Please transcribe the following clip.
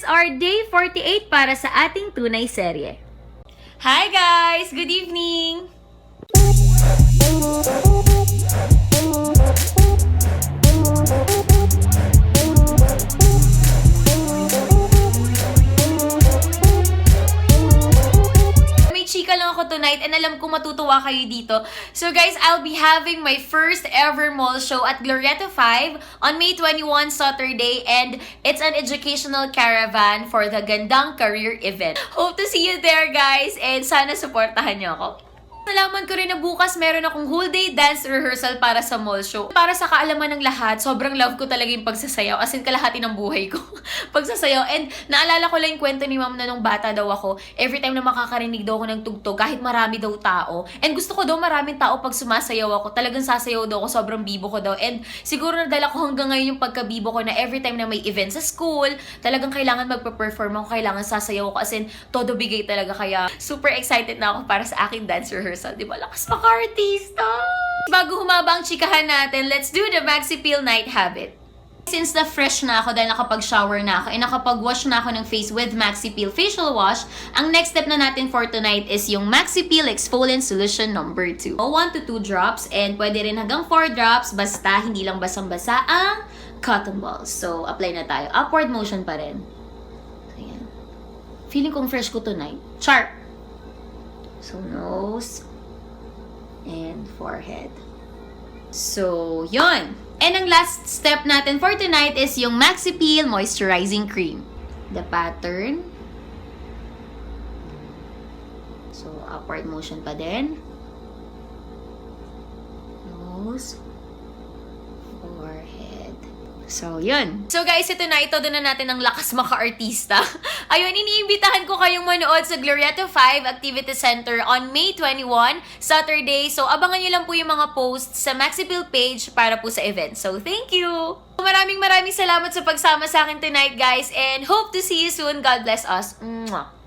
it's our day 48 para sa ating tunay serye. Hi guys! Good evening! Tonight and alam ko matutuwa kayo dito. So guys, I'll be having my first ever mall show at Glorieta 5 on May 21 Saturday and it's an educational caravan for the Gandang Career Event. Hope to see you there guys and sana supportahan niyo ako. Nalaman ko rin na bukas meron akong whole day dance rehearsal para sa mall show. Para sa kaalaman ng lahat, sobrang love ko talaga yung pagsasayaw. As in, kalahati ng buhay ko. pagsasayaw. And naalala ko lang yung kwento ni ma'am na nung bata daw ako, every time na makakarinig daw ako ng tugtog, kahit marami daw tao. And gusto ko daw maraming tao pag sumasayaw ako. Talagang sasayaw daw ako, sobrang bibo ko daw. And siguro nadala ko hanggang ngayon yung pagkabibo ko na every time na may event sa school, talagang kailangan magpa-perform ako, kailangan sasayaw ako. As in, todo bigay talaga. Kaya super excited na ako para sa aking dance rehearsal. Di ba? Lakas maka-artista! Bago humaba ang chikahan natin, let's do the Maxi Peel Night Habit. Since na fresh na ako dahil nakapag-shower na ako and nakapag-wash na ako ng face with Maxi Peel Facial Wash, ang next step na natin for tonight is yung Maxi Peel Exfoliant Solution number 2. 1 to 2 drops and pwede rin hanggang 4 drops basta hindi lang basang-basa ang cotton balls. So, apply na tayo. Upward motion pa rin. Ayan. Feeling kong fresh ko tonight. Sharp! So, nose and forehead. So, yon. And ang last step natin for tonight is yung Maxi Peel Moisturizing Cream. The pattern. So, upward motion pa din. Nose. So, yun. So, guys, ito na. Ito na natin ang lakas maka-artista. Ayun, iniimbitahan ko kayong manood sa Glorieta 5 Activity Center on May 21, Saturday. So, abangan nyo lang po yung mga posts sa Maxipil page para po sa event. So, thank you! Maraming maraming salamat sa pagsama sa akin tonight, guys. And hope to see you soon. God bless us. Mwah!